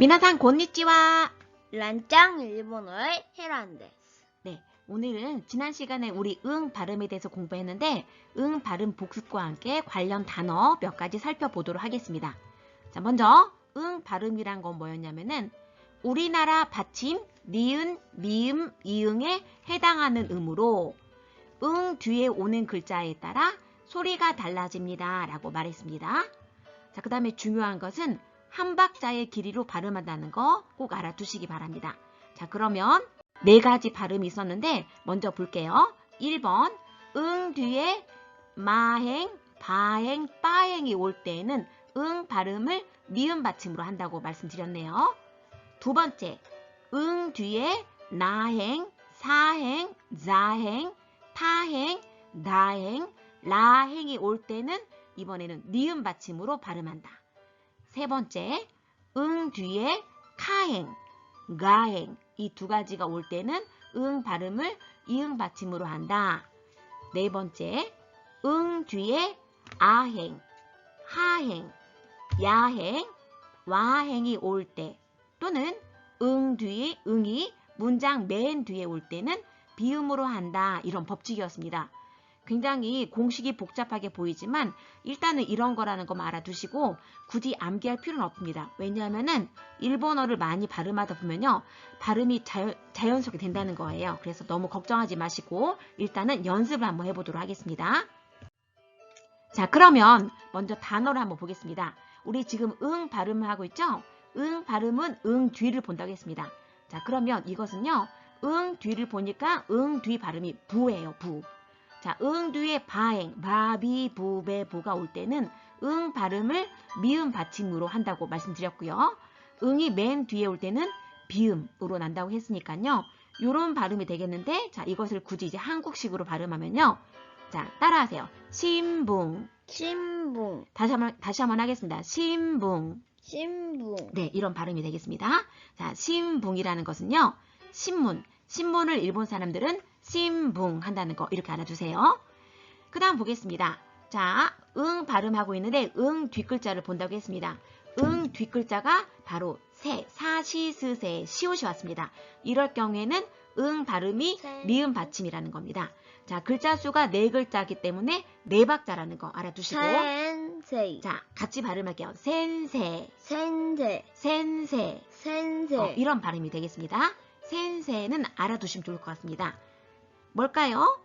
미나상 곤니찌와 란짱 일본어의 헤란데스. 네, 오늘은 지난 시간에 우리 응 발음에 대해서 공부했는데 응 발음 복습과 함께 관련 단어 몇 가지 살펴보도록 하겠습니다. 자, 먼저 응 발음이란 건 뭐였냐면은 우리나라 받침 니은, 미음, 이응에 해당하는 음으로 응 뒤에 오는 글자에 따라 소리가 달라집니다. 라고 말했습니다. 자, 그 다음에 중요한 것은 한 박자의 길이로 발음한다는 거 꼭 알아두시기 바랍니다. 자, 그러면 네 가지 발음이 있었는데 먼저 볼게요. 1번 응 뒤에 마행, 바행, 빠행이 올 때에는 응 발음을 미음 받침으로 한다고 말씀드렸네요. 두 번째 응 뒤에 나행, 사행, 자행, 타행, 나행, 라행이 올 때는 이번에는 니음 받침으로 발음한다. 세 번째, 응 뒤에 카행, 가행 이 두 가지가 올 때는 응 발음을 이응 받침으로 한다. 네 번째, 응 뒤에 아행, 하행, 야행, 와행이 올 때 또는 응 뒤에 응이 문장 맨 뒤에 올 때는 비음으로 한다. 이런 법칙이었습니다. 굉장히 공식이 복잡하게 보이지만 일단은 이런 거라는 것만 알아두시고 굳이 암기할 필요는 없습니다. 왜냐하면은 일본어를 많이 발음하다 보면요. 발음이 자연, 자연스럽게 된다는 거예요. 그래서 너무 걱정하지 마시고 일단은 연습을 한번 해보도록 하겠습니다. 자 그러면 먼저 단어를 한번 보겠습니다. 우리 지금 응 발음을 하고 있죠? 응 발음은 응 뒤를 본다고 했습니다. 자 그러면 이것은요. 응 뒤를 보니까 응 뒤 발음이 부예요. 부. 자, 응 뒤에 바행, 바비, 부베, 보가 올 때는 응 발음을 미음 받침으로 한다고 말씀드렸고요. 응이 맨 뒤에 올 때는 비음으로 난다고 했으니까요. 요런 발음이 되겠는데 자, 이것을 굳이 이제 한국식으로 발음하면요. 자, 따라하세요. 신붕. 신붕, 다시 한번 다시 한번 하겠습니다. 신붕. 신붕, 네, 이런 발음이 되겠습니다. 자, 신붕이라는 것은요. 신문, 신문을 일본 사람들은 신붕 한다는 거 이렇게 알아두세요. 그 다음 보겠습니다. 자, 응 발음하고 있는데 응 뒷글자를 본다고 했습니다. 응 뒷글자가 바로 세, 사시스세, 시옷이 왔습니다. 이럴 경우에는 응 발음이 세. 미음 받침이라는 겁니다. 자, 글자 수가 네 글자이기 때문에 네 박자라는 거 알아두시고 센세이, 자, 같이 발음할게요. 센세, 센세, 센세 센세, 어, 이런 발음이 되겠습니다. 센세는 알아두시면 좋을 것 같습니다. 뭘까요?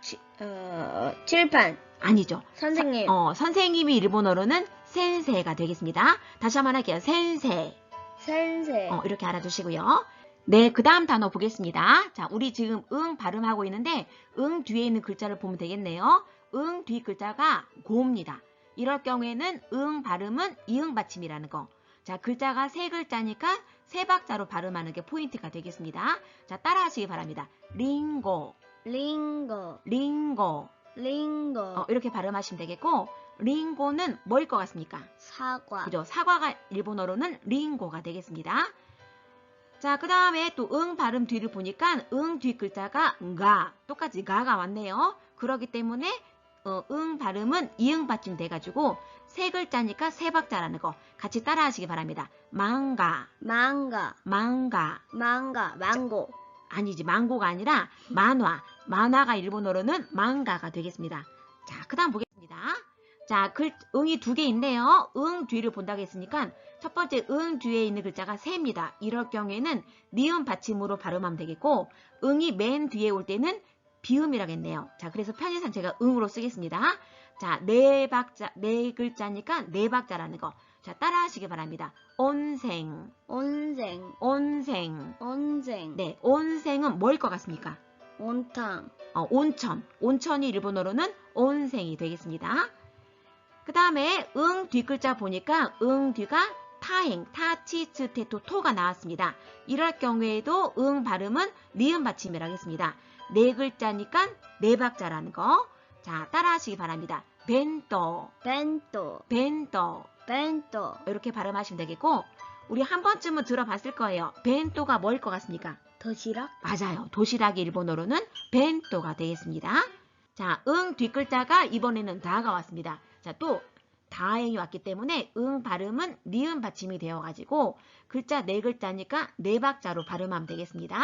치- 어, 칠판, 아니죠. 선생님, 어, 선생님이 일본어로는 센세가 되겠습니다. 다시 한번 할게요. 센세. 센세, 어, 이렇게 알아두시고요. 네, 그 다음 단어 보겠습니다. 자, 우리 지금 응 발음하고 있는데 응 뒤에 있는 글자를 보면 되겠네요. 응 뒤 글자가 고입니다. 이럴 경우에는 응 발음은 이응 받침이라는 거. 자, 글자가 세 글자니까 세 박자로 발음하는 게 포인트가 되겠습니다. 자, 따라하시기 바랍니다. 링고, 링고, 링고. 링고, 어, 이렇게 발음하시면 되겠고, 링고는 뭐일 것 같습니까? 사과, 그죠? 사과가 일본어로는 링고가 되겠습니다. 자, 그 다음에 또 응 발음 뒤를 보니까 응뒤 글자가 가, 똑같이 가가 왔네요. 그러기 때문에 어, 응 발음은 이응 받침 돼가지고 세 글자니까 세 박자라는 거 같이 따라하시기 바랍니다. 망가, 망가, 망가. 망가, 망고, 아니지, 망고가 아니라 만화. 만화가 일본어로는 망가가 되겠습니다. 자, 그 다음 보겠습니다. 자, 글, 응이 두 개 있네요. 응 뒤를 본다고 했으니까 첫 번째 응 뒤에 있는 글자가 새입니다. 이럴 경우에는 니은 받침으로 발음하면 되겠고 응이 맨 뒤에 올 때는 비음이라겠네요. 자, 그래서 편의상 제가 응으로 쓰겠습니다. 자, 네 박자, 네 글자니까 네 박자라는 거. 자, 따라 하시기 바랍니다. 온생, 온생, 온생. 온생, 네, 온생은 뭐일 것 같습니까? 온탕, 어, 온천. 온천이 일본어로는 온생이 되겠습니다. 그 다음에 응 뒷글자 보니까 응 뒤가 타행, 타치츠, 테토, 토가 나왔습니다. 이럴 경우에도 응 발음은 니은 받침이라고 했습니다. 네 글자니까 네 박자라는 거. 자, 따라하시기 바랍니다. 벤또, 벤또, 벤또. 벤또, 이렇게 발음하시면 되겠고, 우리 한 번쯤은 들어봤을 거예요. 벤또가 뭐일 것 같습니까? 도시락, 맞아요. 도시락이 일본어로는 벤또가 되겠습니다. 자, 응 뒷글자가 이번에는 다가 왔습니다. 자, 또 다행이 왔기 때문에 응 발음은 니은 받침이 되어가지고 글자 네 글자니까 네 박자로 발음하면 되겠습니다.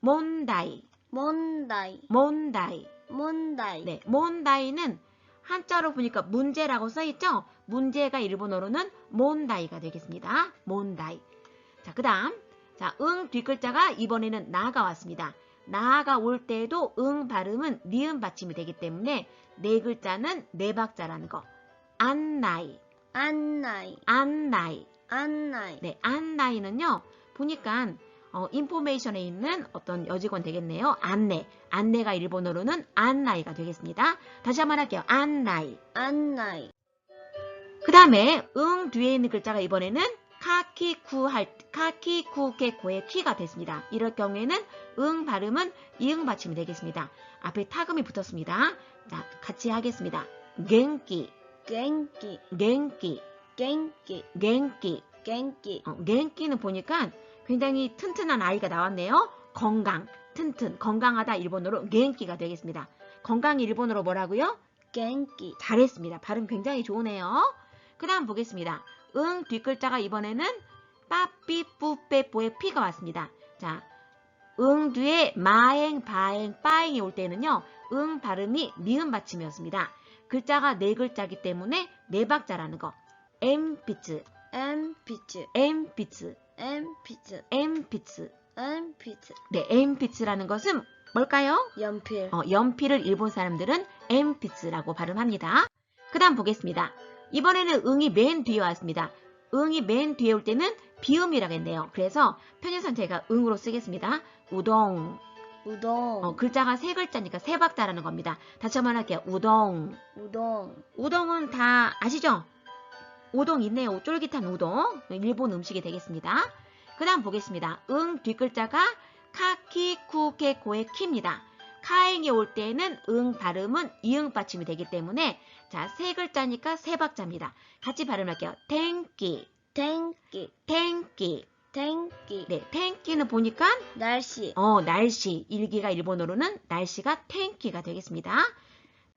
몬다이, 몬다이 몬다이. 몬다이 네, 몬다이는 한자로 보니까 문제라고 써있죠? 문제가 일본어로는 몬다이가 되겠습니다. 몬다이. 자, 그 다음. 자, 응 뒷글자가 이번에는 나가 왔습니다. 나가 올 때에도 응 발음은 니은 받침이 되기 때문에 네 글자는 네 박자라는 거. 안나이, 안나이 안나이. 안나이 네, 안나이는요. 보니까 어, 인포메이션에 있는 어떤 여직원 되겠네요. 안내. 안내가 일본어로는 안나이가 되겠습니다. 다시 한번 할게요. 안나이. 안나이 그 다음에 응 뒤에 있는 글자가 이번에는 카키쿠 할 카키쿠케코의 키가 됐습니다. 이럴 경우에는 응 발음은 이응 받침이 되겠습니다. 앞에 타금이 붙었습니다. 자, 같이 하겠습니다. 겐키, 겐키 겐키, 겐키 겐키. 겐키 어, 겐키는 보니까 굉장히 튼튼한 아이가 나왔네요. 건강, 튼튼, 건강하다 일본어로 겐키가 되겠습니다. 건강 일본어로 뭐라고요? 겐키 잘했습니다. 발음 굉장히 좋으네요. 그 다음 보겠습니다. 응 뒷글자가 이번에는 빠삐뿌빼뽀의 피가 왔습니다. 자, 응 뒤에 마행, 바행, 빠행이 올 때는요. 응 발음이 니은 받침이었습니다. 글자가 네 글자기 때문에 네 박자라는 거. 엠피츠, 엠피츠 엠피츠, 엠피츠 엠피츠. 엠피츠 네, 엠피츠라는 것은 뭘까요? 연필 어, 연필을 일본 사람들은 엠피츠라고 발음합니다. 그 다음 보겠습니다. 이번에는 응이 맨 뒤에 왔습니다. 응이 맨 뒤에 올 때는 비음이라겠네요. 그래서 편의선 제가 응으로 쓰겠습니다. 우동. 우동 어, 글자가 세 글자니까 세 박자라는 겁니다. 다시 한번 할게요. 우동. 우동 우동은 다 아시죠? 우동 있네요. 쫄깃한 우동. 일본 음식이 되겠습니다. 그 다음 보겠습니다. 응 뒷글자가 카키쿠케코의 키입니다. 카행이 올 때에는 응 발음은 이응 받침이 되기 때문에 자, 세 글자니까 세 박자입니다. 같이 발음할게요. 탱키, 탱키 탱키. 탱키 네, 탱키는 보니까 날씨 어, 날씨. 일기가 일본어로는 날씨가 탱키가 되겠습니다.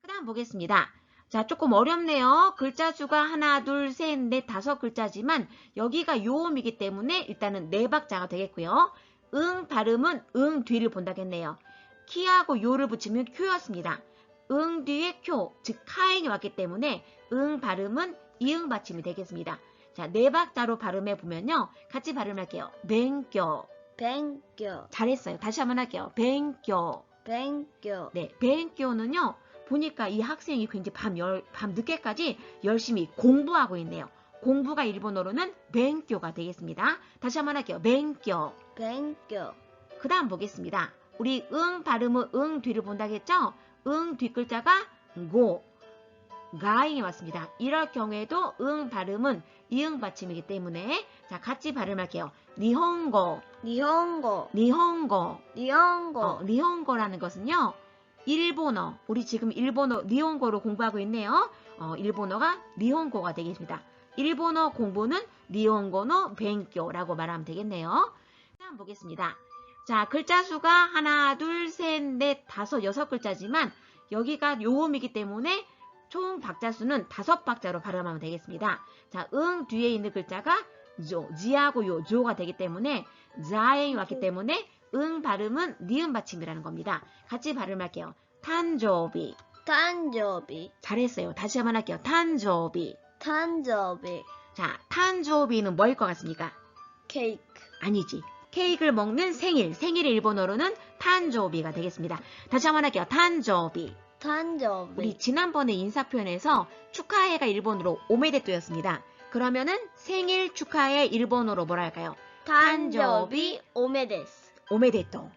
그 다음 보겠습니다. 자, 조금 어렵네요. 글자 수가 하나, 둘, 셋, 넷, 다섯 글자지만 여기가 요음이기 때문에 일단은 네 박자가 되겠고요. 응 발음은 응 뒤를 본다겠네요. 키하고 요를 붙이면 큐였습니다. 응 뒤에 쿄, 즉 카행이 왔기 때문에 응 발음은 이응 받침이 되겠습니다. 자, 네 박자로 발음해 보면요. 같이 발음할게요. 뱅교. 뱅교 잘했어요. 다시 한번 할게요. 뱅교. 뱅교 네, 뱅교는요. 보니까 이 학생이 굉장히 밤, 열, 밤 늦게까지 열심히 공부하고 있네요. 공부가 일본어로는 뱅교가 되겠습니다. 다시 한번 할게요. 뱅교. 뱅교 그 다음 보겠습니다. 우리 응 발음은 응 뒤를 본다겠죠? 응 뒷글자가 고, 가잉이 왔습니다. 이럴 경우에도 응 발음은 이응 받침이기 때문에 자 같이 발음할게요. 니혼고, 니혼고 니혼고. 니혼고 어, 니혼고라는 것은요. 일본어, 우리 지금 일본어 니혼고로 공부하고 있네요. 어, 일본어가 니혼고가 되겠습니다. 일본어 공부는 니혼고노 뱅교라고 말하면 되겠네요. 다음 보겠습니다. 자, 글자 수가 하나, 둘, 셋, 넷, 다섯, 여섯 글자지만 여기가 요음이기 때문에 총 박자 수는 다섯 박자로 발음하면 되겠습니다. 자, 응 뒤에 있는 글자가 조, 지하고 요, 조가 되기 때문에 자행이 왔기 때문에 응 발음은 니은 받침이라는 겁니다. 같이 발음할게요. 탄조비. 탄조비 잘했어요. 다시 한번 할게요. 탄조비. 탄조비 자, 탄조비는 뭐일 것 같습니까? 케이크 아니지. 케이크를 먹는 생일. 생일 일본어로는 탄조비가 되겠습니다. 다시 한번 할게요. 탄조비. 탄조비 우리 지난번에 인사 표현에서 축하해가 일본어로 오메데토였습니다. 그러면은 생일 축하해 일본어로 뭐라 할까요? 탄조비 오메데스 오메데토.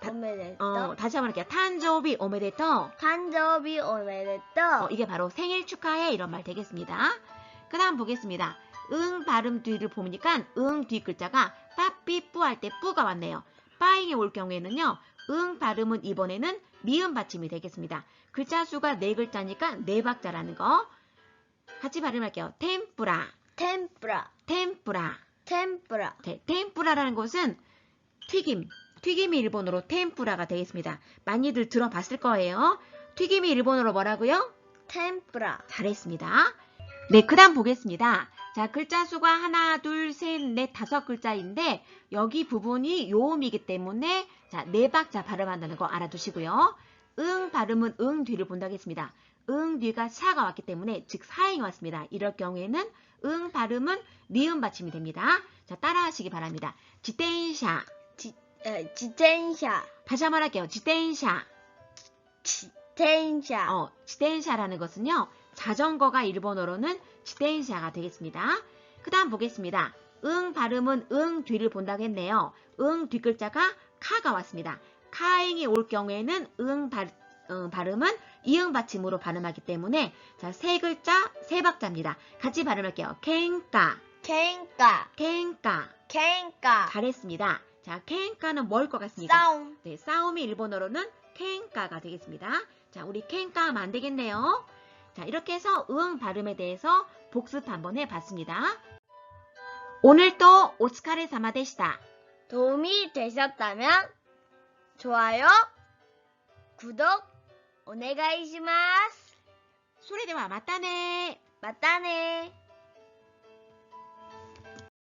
다- 오메데스 어, 다시 한번 할게요. 탄조비 오메데토. 탄조비 오메데스 어, 이게 바로 생일 축하해 이런 말 되겠습니다. 그 다음 보겠습니다. 응 발음 뒤를 보니까 응 뒤 글자가 빠삐뿌 할 때 뿌가 왔네요. 빠잉이 올 경우에는요. 응 발음은 이번에는 미음 받침이 되겠습니다. 글자 수가 네 글자니까 네 박자라는 거. 같이 발음할게요. 템뿌라, 템프라 템뿌라. 템프라 네, 템뿌라라는 것은 튀김. 튀김이 일본어로 템뿌라가 되겠습니다. 많이들 들어봤을 거예요. 튀김이 일본어로 뭐라고요? 템프라 잘했습니다. 네, 그 다음 보겠습니다. 자, 글자 수가 하나, 둘, 셋, 넷, 다섯 글자인데, 여기 부분이 요음이기 때문에, 자, 네 박자 발음한다는 거 알아두시고요. 응 발음은 응 뒤를 본다고 했습니다. 응 뒤가 사가 왔기 때문에, 즉, 사행이 왔습니다. 이럴 경우에는 응 발음은 니은 받침이 됩니다. 자, 따라 하시기 바랍니다. 지텐샤. 에, 지텐샤. 다시 한 번 할게요. 지텐샤. 지텐샤. 어, 지텐샤라는 것은요, 자전거가 일본어로는 지텐샤가 되겠습니다. 그 다음 보겠습니다. 응 발음은 응 뒤를 본다고 했네요. 응 뒷글자가 카가 왔습니다. 카행이 올 경우에는 응 발, 응, 발음은 이응 받침으로 발음하기 때문에 자, 세 글자, 세 박자입니다. 같이 발음할게요. 켄까, 켄까. 켄까. 켄까. 잘했습니다. 자, 켄까는 뭘 것 같습니까? 싸움. 네, 싸움이 일본어로는 켄까가 되겠습니다. 자, 우리 켄까 하면 안 되겠네요. 자, 이렇게 해서 응 발음에 대해서 복습 한번 해봤습니다. 오늘도 오츠카레 사마 되시다. 도움이 되셨다면 좋아요, 구독, 오네가이시마스. 소리대와 맞다네. 맞다네.